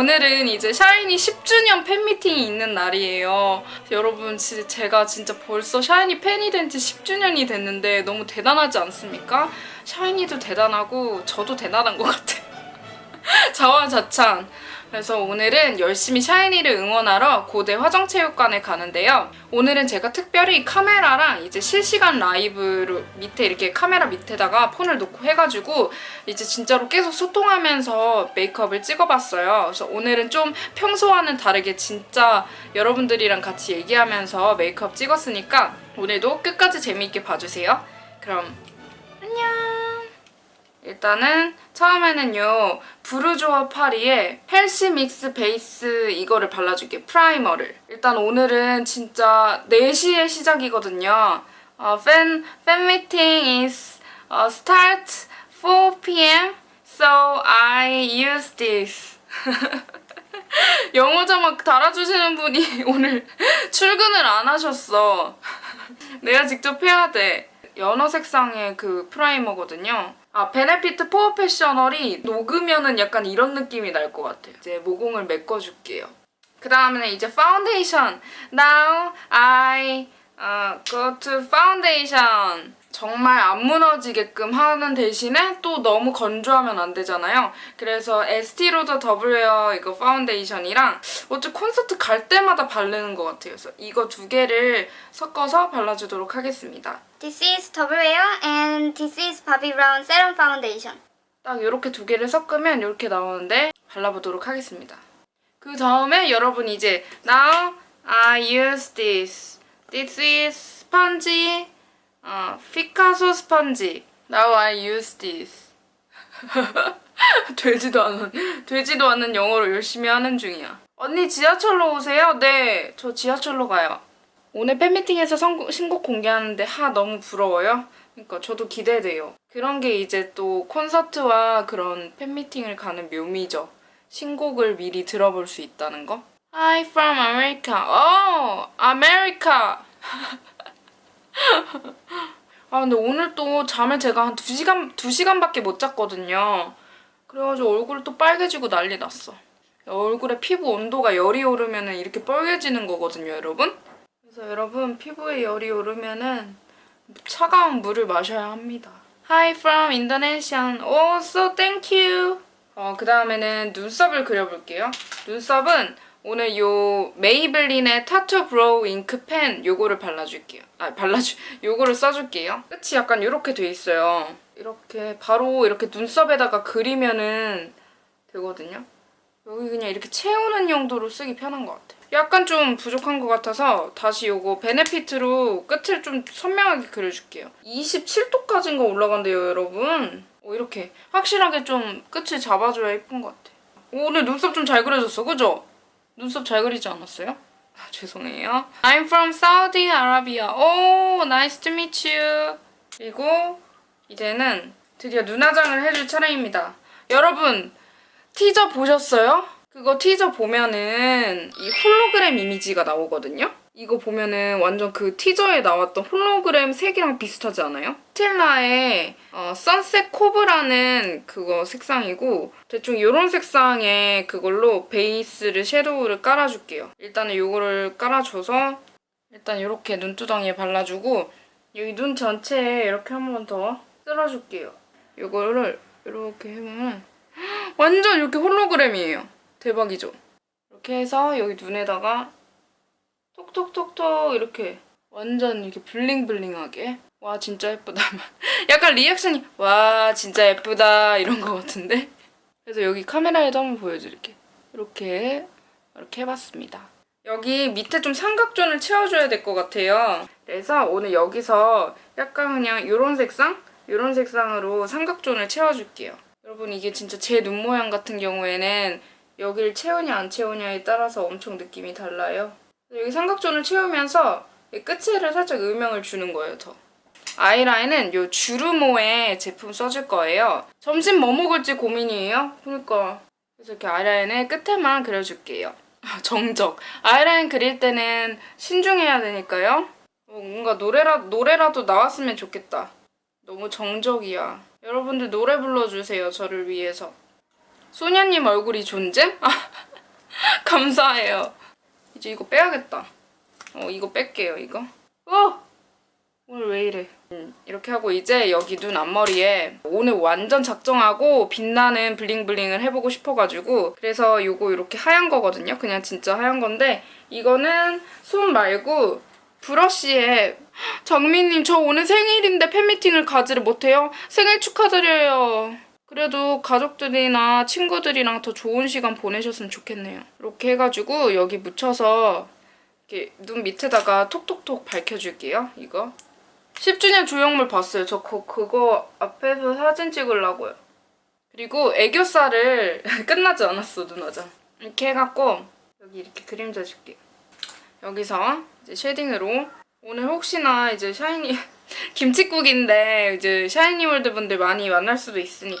오늘은 이제 샤이니 10주년 팬미팅이 있는 날이에요. 여러분, 지- 제가 진짜 벌써 샤이니 팬이 된 지 10주년이 됐는데 너무 대단하지 않습니까? 샤이니도 대단하고 저도 대단한 것 같아요. 자화자찬. 그래서 오늘은 열심히 샤이니를 응원하러 고대 화정체육관에 가는데요. 오늘은 제가 특별히 카메라랑 이제 실시간 라이브로 밑에 이렇게 카메라 밑에다가 폰을 놓고 해가지고 이제 진짜로 계속 소통하면서 메이크업을 찍어봤어요. 그래서 오늘은 좀 평소와는 다르게 진짜 여러분들이랑 같이 얘기하면서 메이크업 찍었으니까 오늘도 끝까지 재미있게 봐주세요. 그럼! 일단은 처음에는요 부르조아 파리의 헬시 믹스 베이스 이거를 발라줄게요 프라이머를. 일단 오늘은 진짜 4시에 시작이거든요. 어, 팬, 팬 미팅 is uh, start 4 p.m. so I use this. 영어 자막 달아주시는 분이 오늘 출근을 안 하셨어. 내가 직접 해야 돼. 연어 색상의 그 프라이머거든요. 아, 베네피트 포어 패셔널이 녹으면은 약간 이런 느낌이 날 것 같아요. 이제 모공을 메꿔줄게요. 그 다음에는 이제 파운데이션. Now I uh, go to foundation. 정말 안 무너지게끔 하는 대신에 또 너무 건조하면 안 되잖아요. 그래서 에스티로더 더블웨어 이거 파운데이션이랑 어째 콘서트 갈 때마다 바르는 것 같아요. 그래서 이거 두 개를 섞어서 발라주도록 하겠습니다. This is Double Wear and this is Bobbi Brown Serum Foundation 딱 이렇게 두 개를 섞으면 이렇게 나오는데 발라보도록 하겠습니다. 그 다음에 여러분 이제 Now I use this. This is sponge. 어, 피카소 스펀지. Now I use this. 되지도 않은 되지도 않는 영어로 열심히 하는 중이야. 언니 지하철로 오세요? 네, 저 지하철로 가요. 오늘 팬미팅에서 선곡- 신곡 공개하는데 하 너무 부러워요. 그러니까 저도 기대돼요. 그런 게 이제 또 콘서트와 그런 팬미팅을 가는 묘미죠. 신곡을 미리 들어볼 수 있다는 거. Hi from America. Oh, America. 아 근데 오늘 또 잠을 제가 한 2시간 2시간밖에 못 잤거든요. 그래가지고 얼굴 또 빨개지고 난리 났어. 얼굴에 피부 온도가 열이 오르면은 이렇게 빨개지는 거거든요, 여러분. 그래서 여러분 피부에 열이 오르면은 차가운 물을 마셔야 합니다. Hi from Indonesia. Oh, so thank you. 어, 그 다음에는 눈썹을 그려볼게요. 눈썹은 오늘 요 메이블린의 타투 브로우 잉크 펜 요거를 발라줄게요. 아, 발라주, 요거를 써줄게요. 끝이 약간 이렇게 돼 있어요. 이렇게 바로 이렇게 눈썹에다가 그리면은 되거든요. 여기 그냥 이렇게 채우는 용도로 쓰기 편한 것 같아요. 약간 좀 부족한 것 같아서 다시 요거 베네피트로 끝을 좀 선명하게 그려줄게요. 27도까지인가 올라간대요, 여러분. 어, 이렇게 확실하게 좀 끝을 잡아줘야 예쁜 것 같아. 오, 오늘 눈썹 좀 잘 그려졌어, 그죠? 눈썹 잘 그리지 않았어요? 아, 죄송해요. I'm from Saudi Arabia. 오, nice to meet you. 그리고 이제는 드디어 눈화장을 해줄 차례입니다. 여러분, 티저 보셨어요? 그거 티저 보면은 이 홀로그램 이미지가 나오거든요? 이거 보면은 완전 그 티저에 나왔던 홀로그램 색이랑 비슷하지 않아요? 스텔라의 어, 선셋 코브라는 그거 색상이고 대충 이런 색상의 그걸로 베이스를 섀도우를 깔아줄게요. 일단은 이거를 깔아줘서 일단 이렇게 눈두덩이에 발라주고 여기 눈 전체에 이렇게 한 번 더 쓸어줄게요. 이거를 이렇게 해보면 완전 이렇게 홀로그램이에요. 대박이죠? 이렇게 해서 여기 눈에다가 톡톡톡톡 이렇게 완전 이렇게 블링블링하게. 와 진짜 예쁘다. 약간 리액션이 와 진짜 예쁘다. 이런 거 같은데? 그래서 여기 카메라에도 한번 보여드릴게요 이렇게 이렇게 해봤습니다. 여기 밑에 좀 삼각존을 채워줘야 될 것 같아요. 그래서 오늘 여기서 약간 그냥 이런 색상? 이런 색상으로 삼각존을 채워줄게요. 여러분 이게 진짜 제 눈 모양 같은 경우에는 여기를 채우냐 안 채우냐에 따라서 엄청 느낌이 달라요. 여기 삼각존을 채우면서 이 끝에를 살짝 음영을 주는 거예요, 더. 아이라인은 요 주르모의 제품 써줄 거예요. 점심 뭐 먹을지 고민이에요. 그러니까 그래서 이렇게 아이라인을 끝에만 그려줄게요. 정적. 아이라인 그릴 때는 신중해야 되니까요. 어, 뭔가 노래라, 노래라도 나왔으면 좋겠다. 너무 정적이야. 여러분들 노래 불러주세요. 저를 위해서. 소녀님 얼굴이 존재? 아, 감사해요. 이제 이거 빼야겠다. 어, 이거 뺄게요, 이거. 어! 오늘 왜 이래? 음, 이렇게 하고 이제 여기 눈 앞머리에 오늘 완전 작정하고 빛나는 블링블링을 해보고 싶어가지고 그래서 요거 이렇게 하얀 거거든요. 그냥 진짜 하얀 건데 이거는 손 말고 브러쉬에 정민님 저 오늘 생일인데 팬미팅을 가지를 못해요. 생일 축하드려요. 그래도 가족들이나 친구들이랑 더 좋은 시간 보내셨으면 좋겠네요. 이렇게 해가지고 여기 묻혀서 이렇게 눈 밑에다가 톡톡톡 밝혀줄게요. 이거 10주년 조형물 봤어요. 저 그, 그거 앞에서 사진 찍으려고요. 그리고 애교살을 끝나지 않았어 눈화장. 이렇게 해갖고 여기 이렇게 그림자 줄게요. 여기서 이제 쉐딩으로 오늘 혹시나 이제 샤이니 김치국인데 이제 샤이니월드 분들 많이 만날 수도 있으니까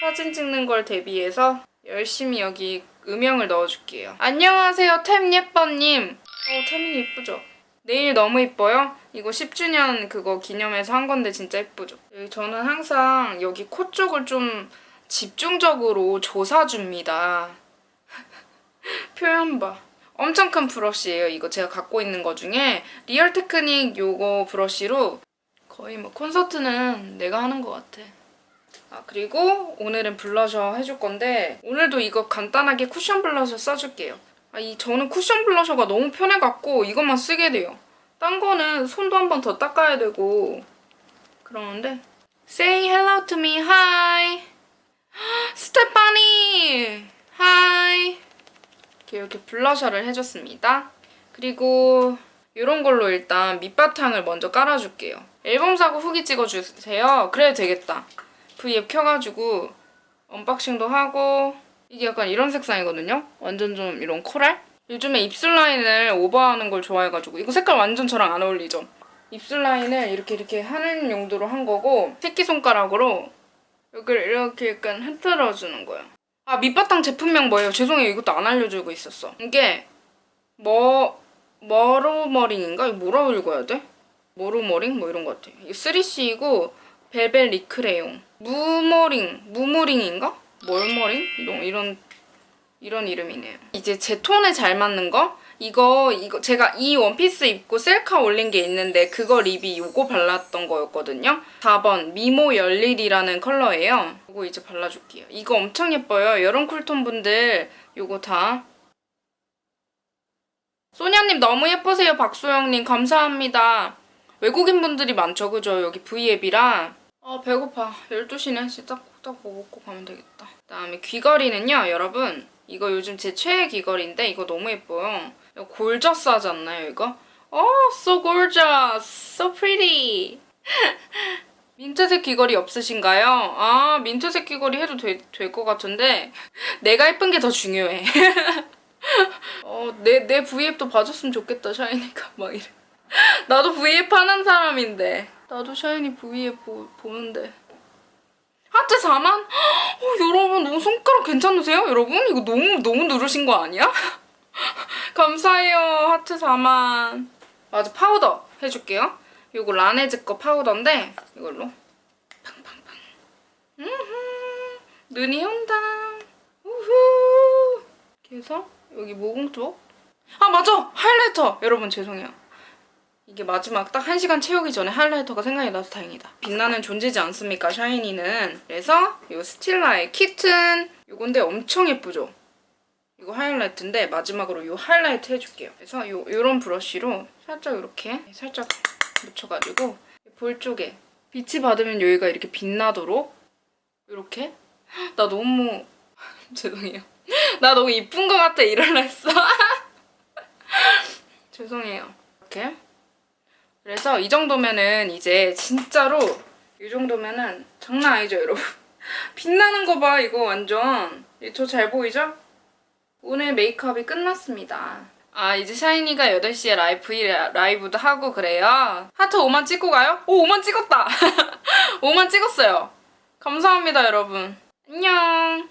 사진 찍는 걸 대비해서 열심히 여기 음영을 넣어줄게요. 안녕하세요 템 예뻐님. 어 템이 예쁘죠? 내일 너무 이뻐요? 이거 10주년 그거 기념해서 한 건데 진짜 예쁘죠? 여기 저는 항상 여기 코 쪽을 좀 집중적으로 조사줍니다. 표현 봐. 엄청 큰 브러쉬예요. 이거 제가 갖고 있는 거 중에 리얼 테크닉 요거 브러쉬로 거의 뭐 콘서트는 내가 하는 것 같아. 아 그리고 오늘은 블러셔 해줄 건데 오늘도 이거 간단하게 쿠션 블러셔 써줄게요. 아, 이 저는 쿠션 블러셔가 너무 편해갖고 이것만 쓰게 돼요. 딴 거는 손도 한 번 더 닦아야 되고 그러는데 Say hello to me, hi. 스테파니, hi. 이렇게, 이렇게 블러셔를 해줬습니다. 그리고 이런 걸로 일단 밑바탕을 먼저 깔아줄게요. 앨범 사고 후기 찍어주세요. 그래야 되겠다. V앱 켜가지고 언박싱도 하고 이게 약간 이런 색상이거든요. 완전 좀 이런 코랄? 요즘에 입술 라인을 오버하는 걸 좋아해가지고 이거 색깔 완전 저랑 안 어울리죠? 입술 라인을 이렇게 이렇게 하는 용도로 한 거고 새끼손가락으로 여기를 이렇게 약간 흐트러주는 거예요. 아 밑바탕 제품명 뭐예요? 죄송해요 이것도 안 알려주고 있었어. 이게 뭐 머로머링인가? 뭐라고 읽어야 돼? 머로머링? 뭐 이런 것 같아. 이 3C이고 벨벳 리크레용. 무머링, 무무링인가? 멀머링? 이런 이런 이런 이름이네요. 이제 제 톤에 잘 맞는 거 이거 이거 제가 이 원피스 입고 셀카 올린 게 있는데 그거 립이 요거 발랐던 거였거든요. 4번 미모 열일이라는 컬러예요. 요거 이제 발라줄게요. 이거 엄청 예뻐요. 여름 쿨톤 분들 요거 다 소냐님 너무 예쁘세요 박소영님 감사합니다. 외국인 분들이 많죠. 그죠? 여기 V앱이라 아 배고파. 12시네. 이제 딱딱 뭐 먹고 가면 되겠다. 그 다음에 귀걸이는요 여러분. 이거 요즘 제 최애 귀걸이인데 이거 너무 예뻐요. 이거 골저스 하지 않나요 이거? 어 so gorgeous. So pretty. 민트색 귀걸이 없으신가요? 아 민트색 귀걸이 해도 될 것 같은데 내가 예쁜 게 더 중요해. 어, 내, 내 V앱도 봐줬으면 좋겠다, 샤이니가. 막 이래. 나도 V앱 하는 사람인데. 나도 샤이니 보, 보는데. 하트 4만? 어, 여러분, 너무 손가락 괜찮으세요? 여러분? 이거 너무, 너무 누르신 거 아니야? 감사해요, 하트 4만. 맞아, 파우더 해줄게요. 요거 라네즈 거 파우더인데, 이걸로. 팡팡팡. 눈이 온다. 우후. 해서 여기 모공 쪽. 아 맞아 하이라이터 여러분 죄송해요. 이게 마지막 딱 1시간 채우기 전에 하이라이터가 생각이 나서 다행이다. 빛나는 존재지 않습니까 샤이니는. 그래서 이 스틸라의 키튼 이건데 엄청 예쁘죠? 이거 하이라이트인데 마지막으로 이 하이라이트 해줄게요. 그래서 요, 요런 브러쉬로 살짝 이렇게 살짝 묻혀가지고 볼 쪽에 빛이 받으면 여기가 이렇게 빛나도록 이렇게 나 너무 죄송해요. 나 너무 이쁜 것 같아 이럴라 했어. 죄송해요. 이렇게. 그래서 이 정도면은 이제 진짜로 이 정도면은 장난 아니죠 여러분. 빛나는 거 봐 이거 완전. 저 잘 보이죠? 오늘 메이크업이 끝났습니다. 아 이제 샤이니가 8시에 라이브 라이브도 하고 그래요. 하트 5만 찍고 가요? 오 5만 찍었다. 5만 찍었어요. 감사합니다 여러분. 안녕.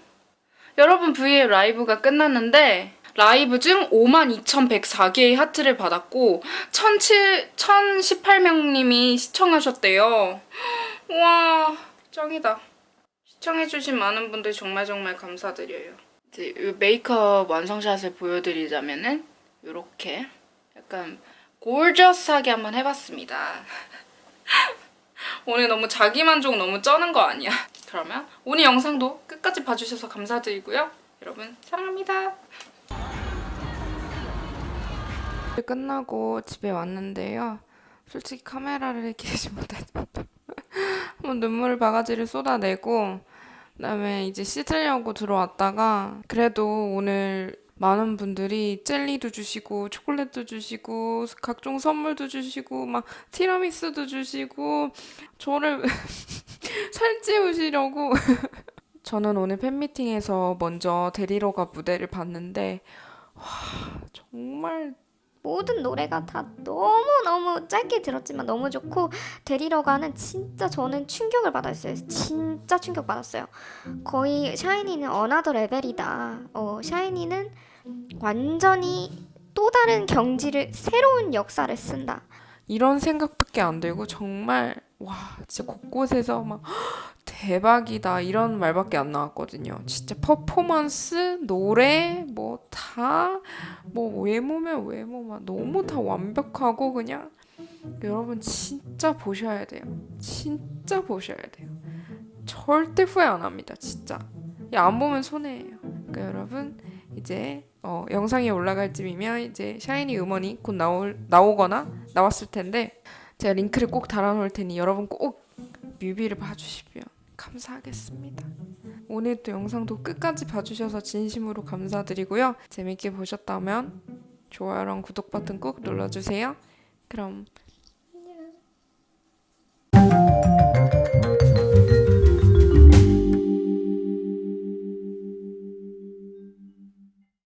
여러분 V의 라이브가 끝났는데 라이브 중 52,104개의 하트를 받았고 1,007 1,018명님이 시청하셨대요. 우와 짱이다. 시청해주신 많은 분들 정말 정말 감사드려요. 이제 이 메이크업 완성샷을 보여드리자면은 이렇게 약간 골저스하게 한번 해봤습니다. 오늘 너무 자기만족 너무 쩌는 거 아니야? 그러면 오늘 영상도 끝까지 봐주셔서 감사드리고요. 여러분 사랑합니다. 끝나고 집에 왔는데요. 솔직히 카메라를 못했습니다. 한번 눈물 바가지를 쏟아내고 그다음에 이제 씻으려고 들어왔다가 그래도 오늘 많은 분들이 젤리도 주시고 초콜릿도 주시고 각종 선물도 주시고 막 티라미수도 주시고 저를 살찌우시려고 저는 오늘 팬미팅에서 먼저 데리러 가 무대를 봤는데 와 정말 모든 노래가 다 너무너무 짧게 들었지만 너무 좋고 데리러 가는 진짜 저는 충격을 받았어요. 진짜 충격 받았어요. 거의 샤이니는 어나더 레벨이다. 어, 샤이니는 완전히 또 다른 경지를 새로운 역사를 쓴다. 이런 생각밖에 안 들고 정말 와 진짜 곳곳에서 막 대박이다 이런 말밖에 안 나왔거든요. 진짜 퍼포먼스, 노래 뭐다뭐 외모면 외모만 너무 다 완벽하고 그냥 여러분 진짜 보셔야 돼요. 진짜 보셔야 돼요. 절대 후회 안 합니다. 진짜. 야, 안 보면 손해예요. 그러니까 여러분 이제 어, 영상이 올라갈 쯤이면 이제 샤이니 음원이 곧 나올 나오거나 나왔을 텐데 제가 링크를 꼭 달아놓을 테니 여러분 꼭 뮤비를 봐주시면 감사하겠습니다. 오늘도 영상도 끝까지 봐주셔서 진심으로 감사드리고요. 재밌게 보셨다면 좋아요랑 구독 버튼 꼭 눌러주세요. 그럼 안녕.